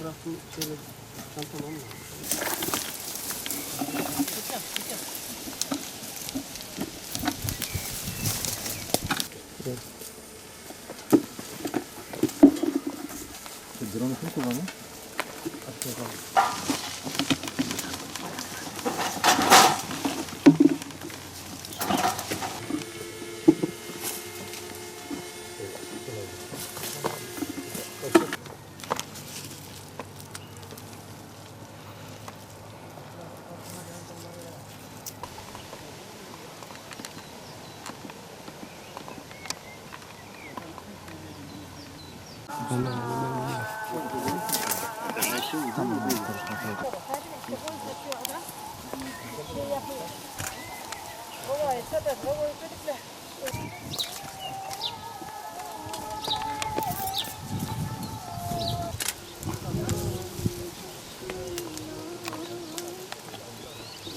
bıraktım şeyleri çantamı alma. Drone'u kim kullanıyor?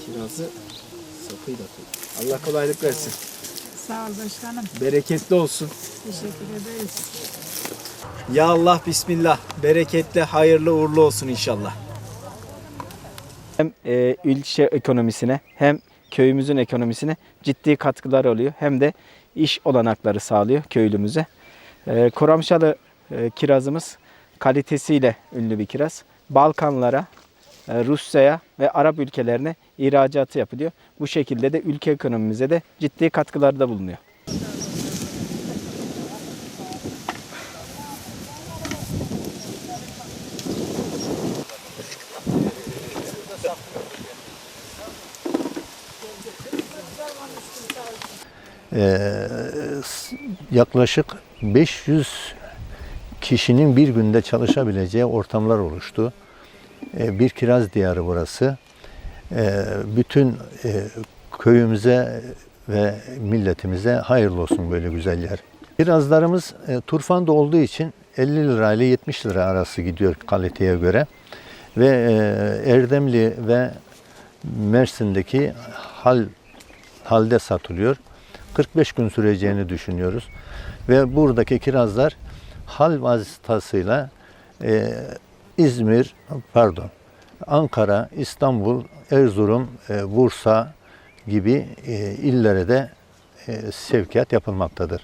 Kirazı sapıyla tut. Allah kolaylık versin. Sağ ol başkanım. Bereketli olsun. Teşekkür ederiz. Ya Allah bismillah. Bereketli, hayırlı, uğurlu olsun inşallah. Hem e, ilçe ekonomisine hem köyümüzün ekonomisine ciddi katkılar oluyor. Hem de iş olanakları sağlıyor köylümüze. E, Koramşalı e, kirazımız kalitesiyle ünlü bir kiraz. Balkanlara, e, Rusya'ya ve Arap ülkelerine ihracatı yapılıyor. Bu şekilde de ülke ekonomimize de ciddi katkılarda bulunuyor. Ee, yaklaşık 500 kişinin bir günde çalışabileceği ortamlar oluştu. Ee, bir kiraz diyarı burası. Ee, bütün e, köyümüze ve milletimize hayırlı olsun böyle güzel yer. Kirazlarımız e, turfanda olduğu için 50 lira ile 70 lira arası gidiyor kaliteye göre. Ve e, Erdemli ve Mersin'deki hal halde satılıyor. 45 gün süreceğini düşünüyoruz. Ve buradaki kirazlar hal vasıtasıyla e, İzmir, pardon, Ankara, İstanbul, Erzurum, e, Bursa gibi e, illere de e, sevkiyat yapılmaktadır.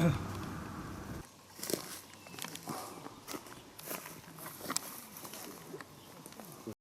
Ugh.